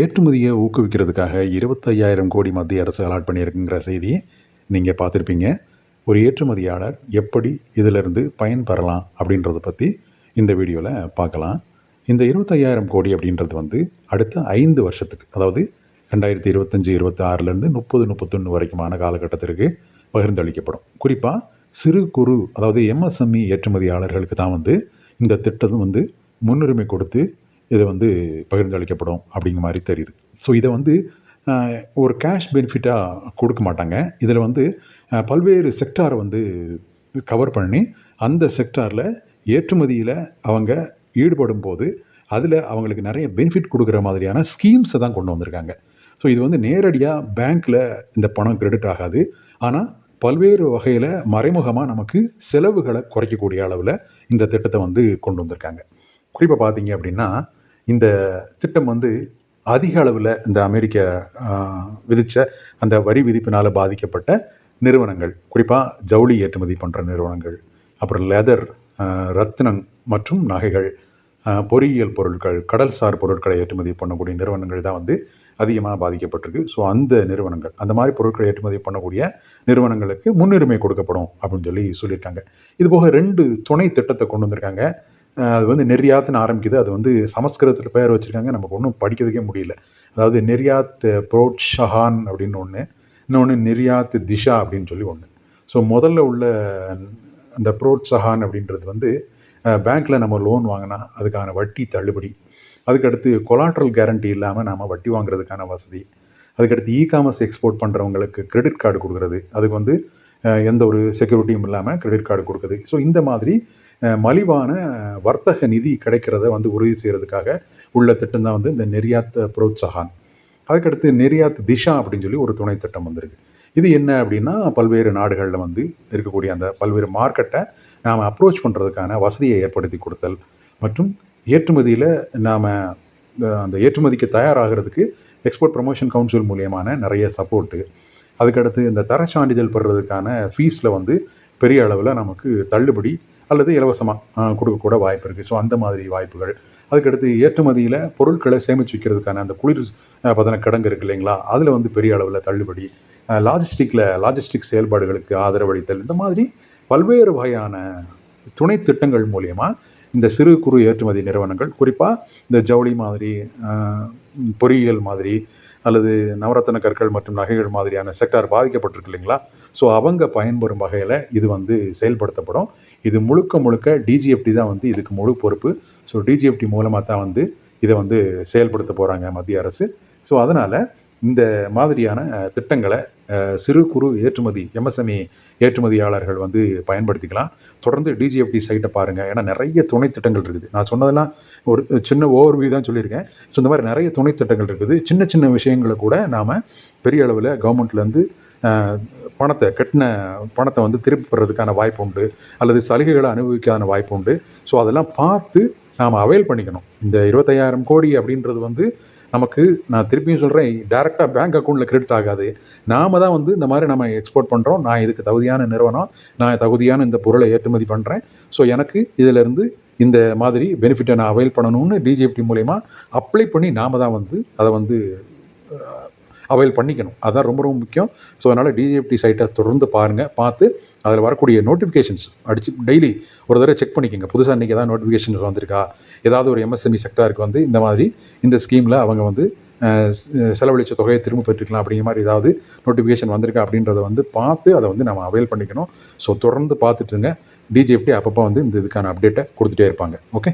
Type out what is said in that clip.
ஏற்றுமதியை ஊக்குவிக்கிறதுக்காக இருபத்தையாயிரம் கோடி மத்திய அரசு அலாட் பண்ணியிருக்குங்கிற செய்தியை நீங்கள் பார்த்துருப்பீங்க. ஒரு ஏற்றுமதியாளர் எப்படி இதிலிருந்து பயன் பெறலாம் அப்படின்றத பற்றி இந்த வீடியோவில் பார்க்கலாம். இந்த இருபத்தையாயிரம் கோடி அப்படின்றது வந்து அடுத்த ஐந்து வருஷத்துக்கு அதாவது ரெண்டாயிரத்தி இருபத்தஞ்சி இருபத்தி ஆறுலேருந்து முப்பது முப்பத்தொன்று வரைக்குமான காலகட்டத்திற்கு பகிர்ந்தளிக்கப்படும். குறிப்பாக சிறு குறு அதாவது எம்எஸ்எம்இ ஏற்றுமதியாளர்களுக்கு தான் வந்து இந்த திட்டம் வந்து முன்னுரிமை கொடுத்து இது வந்து பகிர்ந்தளிக்கப்படும் அப்படிங்கிற மாதிரி தெரியுது. ஸோ இதை வந்து ஒரு கேஷ் பெனிஃபிட்டாக கொடுக்க மாட்டாங்க. இதில் வந்து பல்வேறு செக்டாரை வந்து கவர் பண்ணி அந்த செக்டாரில் ஏற்றுமதியில் அவங்க ஈடுபடும் போது அதில் அவங்களுக்கு நிறைய பெனிஃபிட் கொடுக்குற மாதிரியான ஸ்கீம்ஸை தான் கொண்டு வந்திருக்காங்க. ஸோ இது வந்து நேரடியாக பேங்க்கில் இந்த பணம் கிரெடிட் ஆகாது. ஆனால் பல்வேறு வகையில் மறைமுகமாக நமக்கு செலவுகளை குறைக்கக்கூடிய அளவில் இந்த திட்டத்தை வந்து கொண்டு வந்திருக்காங்க. குறிப்பாக பார்த்தீங்க அப்படின்னா இந்த திட்டம் வந்து அதிக அளவில் இந்த அமெரிக்க விதித்த அந்த வரி விதிப்பினால் பாதிக்கப்பட்ட நிறுவனங்கள். குறிப்பாக ஜவுளி ஏற்றுமதி பண்ணுற நிறுவனங்கள். அப்புறம் லெதர் ரத்தினம் மற்றும் நகைகள் பொறியியல் பொருட்கள் கடல்சார் பொருட்களை ஏற்றுமதி பண்ணக்கூடிய நிறுவனங்கள் தான் வந்து அதிகமாக பாதிக்கப்பட்டிருக்கு. ஸோ அந்த நிறுவனங்கள் அந்த மாதிரி பொருட்களை ஏற்றுமதி பண்ணக்கூடிய நிறுவனங்களுக்கு முன்னுரிமை கொடுக்கப்படும் அப்படின்னு சொல்லி சொல்லியிருக்காங்க. இது போக ரெண்டு துணை திட்டத்தை கொண்டு வந்திருக்காங்க. அது வந்து நெறியாத்துன்னு ஆரம்பிக்குது. அது வந்து சமஸ்கிருதத்தில் பெயர் வச்சுருக்காங்க. நமக்கு ஒன்றும் படிக்கிறதுக்கே முடியல. அதாவது நெறியாத் புரோட்ஷஹான் அப்படின்னு ஒன்று இன்னொன்று நெறியாத் திஷா அப்படின்னு சொல்லி ஒன்று ஸோ முதல்ல உள்ள அந்த புரோட்சஹான் அப்படின்றது வந்து பேங்க்கில் நம்ம லோன் வாங்கினா அதுக்கான வட்டி தள்ளுபடி. அதுக்கடுத்து கொலாட்ரல் கேரண்டி இல்லாமல் நாம் வட்டி வாங்குறதுக்கான வசதி. அதுக்கடுத்து இ காமர்ஸ் எக்ஸ்போர்ட் பண்ணுறவங்களுக்கு கிரெடிட் கார்டு கொடுக்குறது. அதுக்கு வந்து எந்த ஒரு செக்யூரிட்டியும் இல்லாமல் கிரெடிட் கார்டு கொடுக்குது ஸோ இந்த மாதிரி மலிவான வர்த்தக நிதி கிடைக்கிறத வந்து உறுதி செய்கிறதுக்காக உள்ள திட்டம் தான் வந்து இந்த நெரியாத் புரோத்சஹான். அதுக்கடுத்து நெரியாத் திஷா அப்படின்னு சொல்லி ஒரு துணை திட்டம் வந்திருக்கு. இது என்ன அப்படின்னா பல்வேறு நாடுகளில் வந்து இருக்கக்கூடிய அந்த பல்வேறு மார்க்கெட்டை நாம் அப்ரோச் பண்ணுறதுக்கான வசதியை ஏற்படுத்தி கொடுத்தல் மற்றும் ஏற்றுமதியில் நாம் அந்த ஏற்றுமதிக்கு தயாராகிறதுக்கு எக்ஸ்போர்ட் ப்ரமோஷன் கவுன்சில் மூலியமான நிறைய சப்போர்ட்டு அதுக்கடுத்து இந்த தர சான்றிதழ் பெறுறதுக்கான ஃபீஸில் வந்து பெரிய அளவில் நமக்கு தள்ளுபடி அல்லது இலவசமாக கொடுக்கக்கூட வாய்ப்பு இருக்குது ஸோ அந்த மாதிரி வாய்ப்புகள். அதுக்கடுத்து ஏற்றுமதியில் பொருட்களை சேமித்து வைக்கிறதுக்கான அந்த குளிர் பதன கிடங்கு இருக்கு இல்லைங்களா? அதில் வந்து பெரிய அளவில் தள்ளுபடி. லாஜிஸ்டிக்கில் லாஜிஸ்டிக் செயல்பாடுகளுக்கு ஆதரவளித்தல் இந்த மாதிரி பல்வேறு வகையான துணை திட்டங்கள் மூலயமா இந்த சிறு குறு ஏற்றுமதி நிறுவனங்கள் குறிப்பாக இந்த ஜவுளி மாதிரி பொறியியல் மாதிரி அல்லது நவரத்தன கற்கள் மற்றும் நகைகள் மாதிரியான செக்டார் பாதிக்கப்பட்டிருக்கு இல்லைங்களா? ஸோ அவங்க பயன்பெறும் வகையில் இது வந்து செயல்படுத்தப்படும். இது முழுக்க முழுக்க டிஜிஎஃப்டி தான் வந்து இதுக்கு முழு பொறுப்பு. ஸோ டிஜிஎஃப்டி மூலமாக தான் வந்து இதை வந்து செயல்படுத்த போகிறாங்க மத்திய அரசு. ஸோ அதனால் இந்த மாதிரியான திட்டங்களை சிறு குறு ஏற்றுமதி எம்எஸ்எம்இ ஏற்றுமதியாளர்கள் வந்து பயன்படுத்திக்கலாம். தொடர்ந்து டிஜிஎஃப்டி சைட்டை பாருங்கள் ஏன்னா நிறைய துணை திட்டங்கள் இருக்குது. நான் சொன்னதெல்லாம் ஒரு சின்ன ஓவர்வியூ தான் சொல்லியிருக்கேன். ஸோ இந்த மாதிரி நிறைய துணை திட்டங்கள் இருக்குது. சின்ன சின்ன விஷயங்களை கூட நாம் பெரிய அளவில் கவர்மெண்ட்லேருந்து பணத்தை கட்டின பணத்தை வந்து திருப்பி பெறதுக்கான வாய்ப்பு உண்டு. அல்லது சலுகைகளை அனுபவிக்கான வாய்ப்பு உண்டு. ஸோ அதெல்லாம் பார்த்து நாம் அவைல் பண்ணிக்கணும். இந்த இருபத்தையாயிரம் கோடி அப்படின்றது வந்து நமக்கு நான் திருப்பியும் சொல்கிறேன் டேரெக்டாக பேங்க் அக்கௌண்ட்டில் கிரெடிட் ஆகாது. நாம தான் வந்து இந்த மாதிரி நம்ம எக்ஸ்போர்ட் பண்ணுறோம் நான் இதுக்கு தகுதியான நிறுவனம். நான் தகுதியான இந்த பொருளை ஏற்றுமதி பண்ணுறேன் ஸோ எனக்கு இதிலேருந்து இந்த மாதிரி பெனிஃபிட்டை நான் அவைல் பண்ணணும்னு டிஜிஎஃப்டி மூலயமா அப்ளை பண்ணி நாம தான் வந்து அதை வந்து அவைல் பண்ணிக்கணும். அதுதான் ரொம்ப ரொம்ப முக்கியம். ஸோ அதனால் டிஜிஎஃப்டி சைட்டை தொடர்ந்து பாருங்கள் பார்த்து அதில் வரக்கூடிய நோட்டிஃபிகேஷன்ஸ் அடிச்சு டெய்லி ஒரு தடவை செக் பண்ணிக்கோங்க. புதுசாக இன்றைக்கி ஏதாவது நோட்டிஃபிகேஷன்ஸ் வந்திருக்கா? ஏதாவது ஒரு எம்எஸ்எம்இ செக்டாருக்கு வந்து இந்த மாதிரி இந்த ஸ்கீமில் அவங்க வந்து செலவழித்த தொகையை திரும்ப பெற்றுக்கலாம் அப்படிங்கிற மாதிரி ஏதாவது நோட்டிஃபிகேஷன் வந்திருக்கா அப்படின்றத வந்து பார்த்து அதை வந்து நம்ம அவைல் பண்ணிக்கணும். ஸோ தொடர்ந்து பார்த்துட்டுருங்க டிஜிஎஃப்டி அப்பப்போ வந்து இந்த இதுக்கான அப்டேட்டை கொடுத்துட்டே இருப்பாங்க. ஓகே